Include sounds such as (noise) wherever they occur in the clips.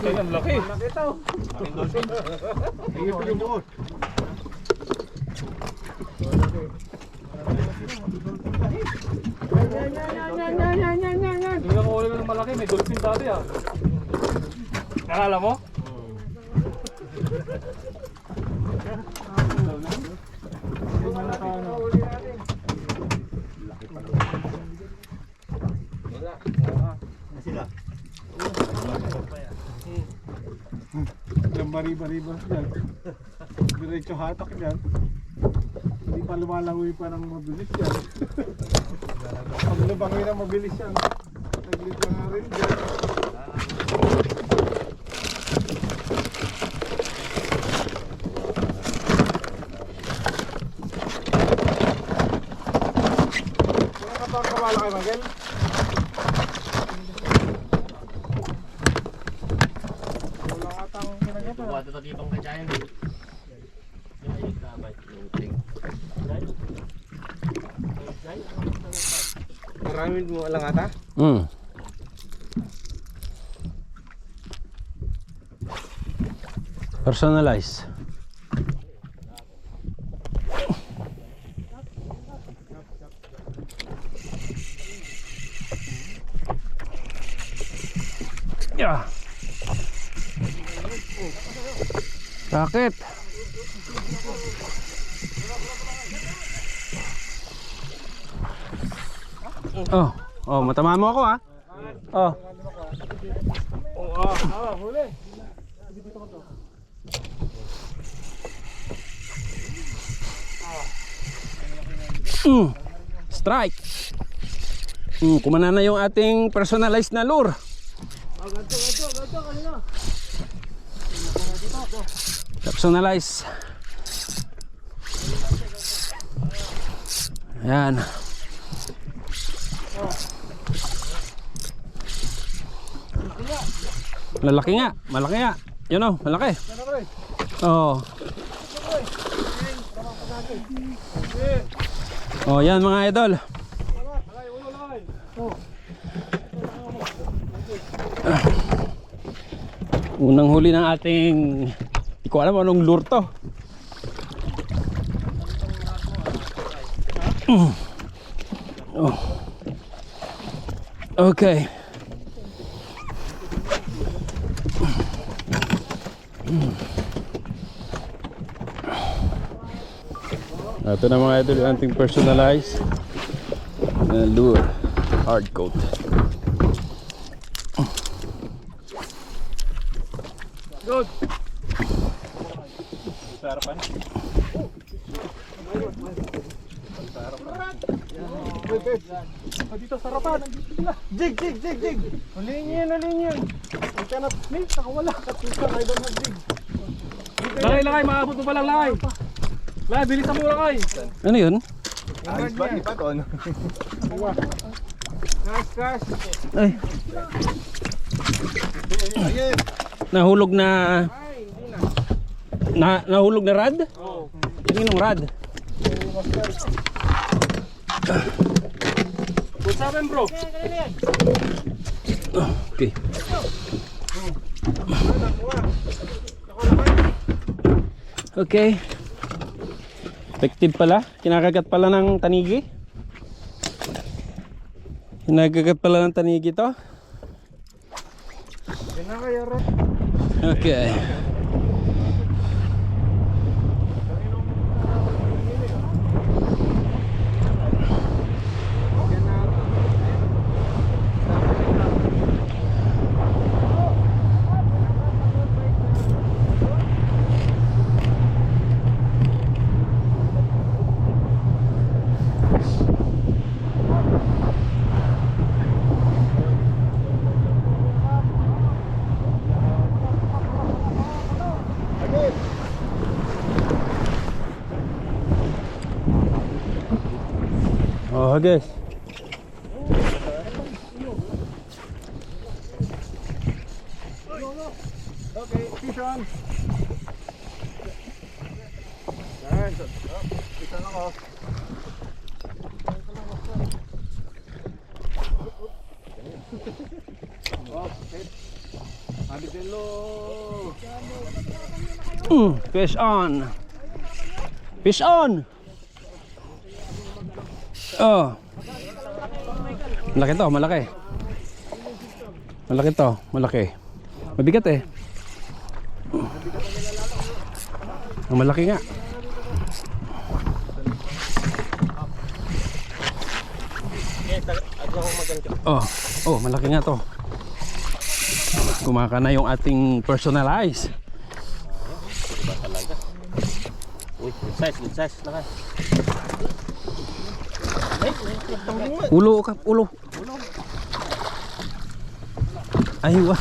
Ay, ang laki. Ang laki ito. Aking dolphin. Sige, pili mo. Hindi lang ulo ng malaki, may dolphin dati ah. Nalala mo? Ito na. Ito na. Ilang bari-bari-bar yan. Diretso hatak yan. Hindi pa lumalangoy pa ng mabilis yan. Pag lubangoy na mabilis yan. Naglit lang nga rin dyan. Kaya kapag kawala kayo, Miguel? ibang kajayan. Yung ay nagkabay. Luting. Mo alang ata? Hmm. Personalized. Yeah. Bakit? Oh, oh, matama mo ako ah. Oh. Oo, ah, ah, huli. Mm. Strike. Mm, kumana na yung ating personalized na lure. Personalize. Ayan. Lalaki nga, malaki nga. Yun oh, malaki. Oh. Oh, yan mga idol. Unang huli ng ating Hindi ko alam anong lure to. Oh. Okay. Ito na mga idol yung ating personalized na lure. Hard coat. Good. Sa harapan. Sa harapan. Wait, wait. Oh, dito sa harapan. Jig, jig, jig, jig. Huliin nyo yun, huliin nyo yun. I cannot make. Nakawala. Katusan, I don't have jig. Lakay, lakay. Maabot mo palang lakay. Lakay, bilisan mo lakay. Ano yun? Ayos ba? Ipat on. Crash, crash. Ay. Ayun. Nahulog na na nahulog na rad? Oo. Yung rad? Good sa amin, bro. Okay. Okay. Effective pala. Kinakagat pala ng tanigi. Kinakagat pala ng tanigi to. Ron. Okay. Guys. Okay, fish on. Yan. Fish on ako. Oh, hit. Mm, fish on. Fish on. Oh. Malaki to, malaki. Malaki to, malaki. Mabigat eh. Ang malaki nga. Oh, oh, malaki nga to. Kumaka na yung ating personalize. Uy, good size, good size. Laka. Ulo ka, ulo. Ay, wa.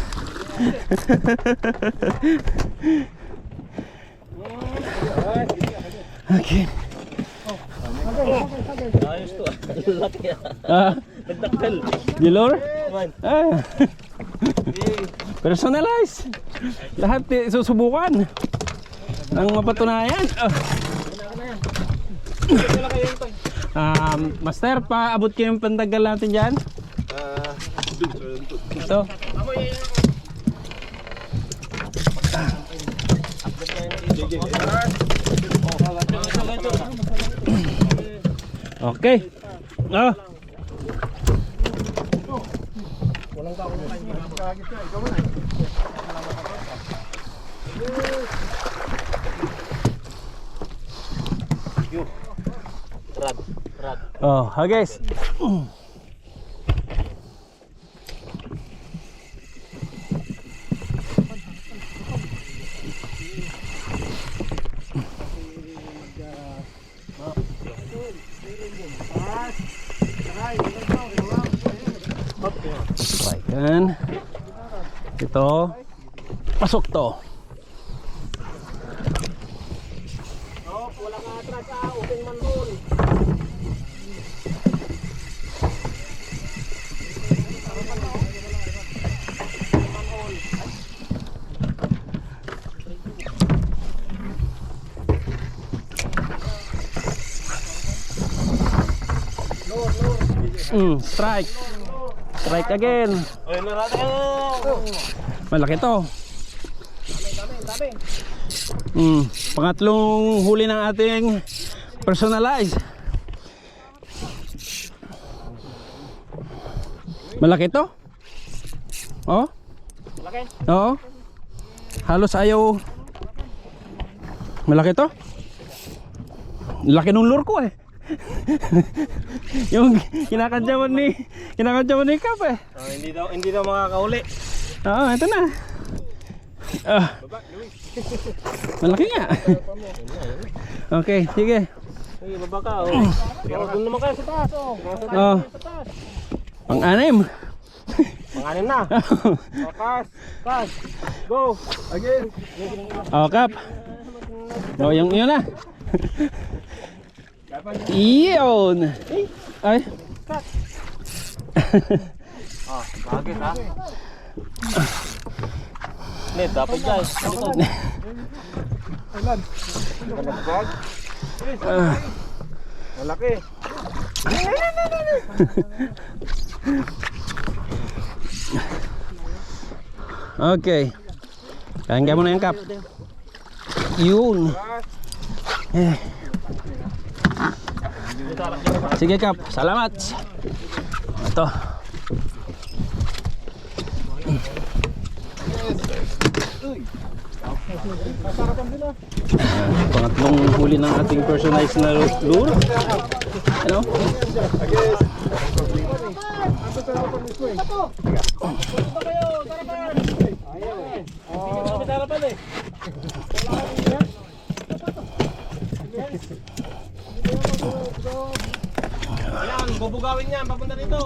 (laughs) okay. Ayos to. Laki ah. Man. Ah. (laughs) Personalize. Lahat susubukan. Ang mapatunayan. Ah. Um, master, paabot ko yung pandagal natin dyan. Ito. Okay. Ah. Rad. Oh, ha guys. Baikan. Ito. Pasok to. Mm, strike. Strike again. Malaki to. Mm, pangatlong huli ng ating personalize. Malaki to? Oh? Malaki? Oo. Halos ayaw. Malaki to? Laki nung lure ko eh. (laughs) yung kinakadyawan ni kinakadyawan ni Kap eh. Ah, hindi daw hindi daw makakauli. Oo, ito na. Ah. Malaki nga. Okay, sige. Uy, baba ka. Oh. Oh, doon naman kayo sa taas. Oh. Nasa taas. Oh. Pang-anim. Pangalim na. Oh, kas. Kas. Go. Again. Oh, Kap. Oh, yung yun na. Iyon. Ay. Ah, bagit ha. Ne, dapat to? Ilan? Nagagag? Ah. Malaki. Okay. Kaya mo na yung. Yun. Eh. Sige Kap, salamat. Ito. Pangatlong huli ng ating personalized na lure. Ano? Ayan, bubugawin niyan. Papunta dito.